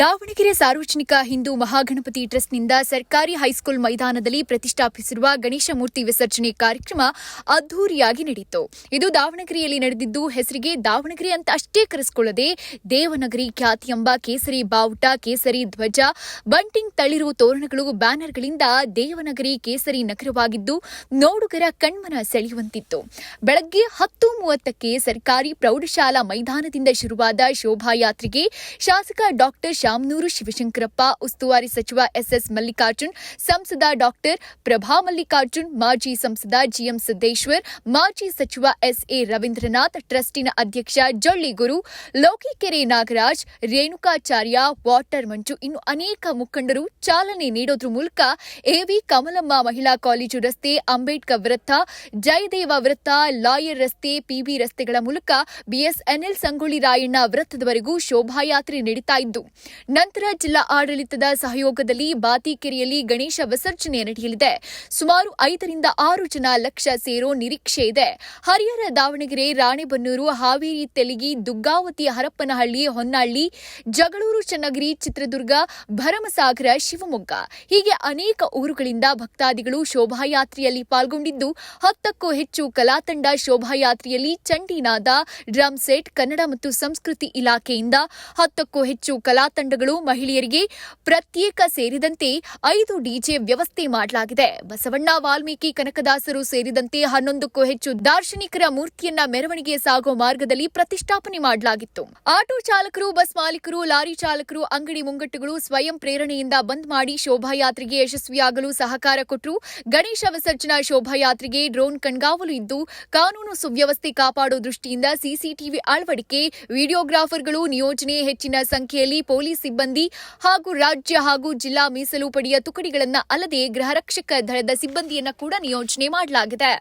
ದಾವಣಗೆರೆ ಸಾರ್ವಜನಿಕ ಹಿಂದೂ ಮಹಾಗಣಪತಿ ಟ್ರಸ್ಟ್ನಿಂದ ಸರ್ಕಾರಿ ಹೈಸ್ಕೂಲ್ ಮೈದಾನದಲ್ಲಿ ಪ್ರತಿಷ್ಠಾಪಿಸಿರುವ ಗಣೇಶ ಮೂರ್ತಿ ವಿಸರ್ಜನೆ ಕಾರ್ಯಕ್ರಮ ಅದ್ದೂರಿಯಾಗಿ ನಡೆಯಿತು. ಇದು ದಾವಣಗೆರೆಯಲ್ಲಿ ನಡೆದಿದ್ದು ಹೆಸರಿಗೆ ದಾವಣಗೆರೆ ಅಂತ ಅಷ್ಟೇ ಕರೆಸಿಕೊಳ್ಳದೆ ದೇವನಗರಿ ಖ್ಯಾತಿ ಕೇಸರಿ ಬಾವುಟ, ಕೇಸರಿ ಧ್ವಜ, ಬಂಟಿಂಗ್ ತಳಿರು ತೋರಣಗಳು, ಬ್ಯಾನರ್ಗಳಿಂದ ದೇವನಗರಿ ಕೇಸರಿ ನಗರವಾಗಿದ್ದು ನೋಡುಗರ ಕಣ್ಮನ ಸೆಳೆಯುವಂತಿತ್ತು. ಬೆಳಗ್ಗೆ ಹತ್ತು ಮೂವತ್ತಕ್ಕೆ ಸರ್ಕಾರಿ ಪ್ರೌಢಶಾಲಾ ಮೈದಾನದಿಂದ ಶುರುವಾದ ಶೋಭಾಯಾತ್ರೆಗೆ ಶಾಸಕ ಡಾಕ್ಟರ್ ಶಾಮನೂರು ಶಿವಶಂಕರಪ್ಪ, ಉಸ್ತುವಾರಿ ಸಚಿವ ಎಸ್ಎಸ್ ಮಲ್ಲಿಕಾರ್ಜುನ್, ಸಂಸದ ಡಾಕ್ಟರ್ ಪ್ರಭಾ ಮಲ್ಲಿಕಾರ್ಜುನ್, ಮಾಜಿ ಸಂಸದ ಜಿಎಂ ಸಿದ್ದೇಶ್ವರ್, ಮಾಜಿ ಸಚಿವ ಎಸ್ಎ ರವೀಂದ್ರನಾಥ್, ಟ್ರಸ್ಟಿನ ಅಧ್ಯಕ್ಷ ಜೊಳ್ಳಿಗುರು, ಲೋಕಿಕೆರೆ ನಾಗರಾಜ್, ರೇಣುಕಾಚಾರ್ಯ, ವಾಟರ್ ಮಂಜು ಇನ್ನು ಅನೇಕ ಮುಖಂಡರು ಚಾಲನೆ ನೀಡೋದ್ರ ಮೂಲಕ ಎವಿ ಕಮಲಮ್ಮ ಮಹಿಳಾ ಕಾಲೇಜು ರಸ್ತೆ, ಅಂಬೇಡ್ಕರ್ ವೃತ್ತ, ಜಯದೇವ ವೃತ್ತ, ಲಾಯರ್ ರಸ್ತೆ ಪಿಬಿ ರಸ್ತೆಗಳ ಮೂಲಕ ಬಿಎಸ್ಎನ್ಎಲ್ ಸಂಗೊಳ್ಳಿ ರಾಯಣ್ಣ ವೃತ್ತದವರೆಗೂ ಶೋಭಾಯಾತ್ರೆ ನಡೀತಾ ಇದ್ದು ನಂತರ ಜಿಲ್ಲಾ ಆಡಳಿತದ ಸಹಯೋಗದಲ್ಲಿ ಬಾತಿಕೆರೆಯಲ್ಲಿ ಗಣೇಶ ವಿಸರ್ಜನೆ ನಡೆಯಲಿದೆ. ಸುಮಾರು ಐದರಿಂದ ಆರು ಜನ ಲಕ್ಷ ಸೇರೋ ನಿರೀಕ್ಷೆ ಇದೆ. ಹರಿಹರ ದಾವಣಗೆರೆ, ರಾಣೆಬನ್ನೂರು, ಹಾವೇರಿ, ತೆಲಿಗಿ, ದುಗ್ಗಾವತಿ ಹರಪ್ಪನಹಳ್ಳಿ ಹೊನ್ನಾಳಿ, ಜಗಳೂರು, ಚನ್ನಗಿರಿ, ಚಿತ್ರದುರ್ಗ, ಭರಮಸಾಗರ, ಶಿವಮೊಗ್ಗ. ಹೀಗೆ ಅನೇಕ ಊರುಗಳಿಂದ ಭಕ್ತಾದಿಗಳು ಶೋಭಾಯಾತ್ರೆಯಲ್ಲಿ ಪಾಲ್ಗೊಂಡಿದ್ದು, ಹತ್ತಕ್ಕೂ ಹೆಚ್ಚು ಕಲಾತಂಡ ಶೋಭಾಯಾತ್ರೆಯಲ್ಲಿ ಚಂಡಿನಾದ ಡ್ರಮ್ ಸೆಟ್ ಕನ್ನಡ ಮತ್ತು ಸಂಸ್ಕೃತಿ ಇಲಾಖೆಯಿಂದ ಹತ್ತಕ್ಕೂ ಹೆಚ್ಚು ಕಲಾತಂಡಗಳು ಮಹಿಳೆಯರಿಗೆ ಪ್ರತ್ಯೇಕ ಸೇರಿದಂತೆ ಐದು ಡಿಜೆ ವ್ಯವಸ್ಥೆ ಮಾಡಲಾಗಿದೆ. ಬಸವಣ್ಣ ವಾಲ್ಮೀಕಿ ಕನಕದಾಸರು ಸೇರಿದಂತೆ ಹನ್ನೊಂದಕ್ಕೂ ಹೆಚ್ಚು ದಾರ್ಶನಿಕರ ಮೂರ್ತಿಯನ್ನ ಮೆರವಣಿಗೆ ಸಾಗೋ ಮಾರ್ಗದಲ್ಲಿ ಪ್ರತಿಷ್ಠಾಪನೆ ಮಾಡಲಾಗಿತ್ತು. ಆಟೋ ಚಾಲಕರು, ಬಸ್ ಮಾಲೀಕರು, ಲಾರಿ ಚಾಲಕರು, ಅಂಗಡಿ ಮುಂಗಟ್ಟುಗಳು ಸ್ವಯಂ ಪ್ರೇರಣೆಯಿಂದ ಬಂದ್ ಮಾಡಿ ಶೋಭಾಯಾತ್ರೆಗೆ ಯಶಸ್ವಿಯಾಗಲು ಸಹಕಾರ ಕೊಟ್ಟರು ಗಣೇಶ ವಿಸರ್ಜನಾ ಶೋಭಾಯಾತ್ರೆಗೆ ಡ್ರೋನ್ ಕಣ್ಗಾವಲು ಇದ್ದು, ಕಾನೂನು ಸುವ್ಯವಸ್ಥೆ ಕಾಪಾಡೋ ದೃಷ್ಟಿಯಿಂದ ಸಿಸಿಟಿವಿ ಅಳವಡಿಕೆ, ವಿಡಿಯೋಗ್ರಾಫರ್ಗಳು ನಿಯೋಜನೆ ಹೆಚ್ಚಿನ ಸಂಖ್ಯೆಯಲ್ಲಿ ಪೊಲೀಸ್ ಸಿಬ್ಬಂದಿ ಹಾಗೂ ರಾಜ್ಯ ಹಾಗೂ ಜಿಲ್ಲಾ ಮೀಸಲು ಪಡೆಯ ತುಕಡಿಗಳನ್ನ ಅಲ್ಲದೆ ಗೃಹರಕ್ಷಕ ದಳದ ಸಿಬ್ಬಂದಿಯನ್ನ ಕೂಡ ನಿಯೋಜನೆ ಮಾಡಲಾಗಿದೆ.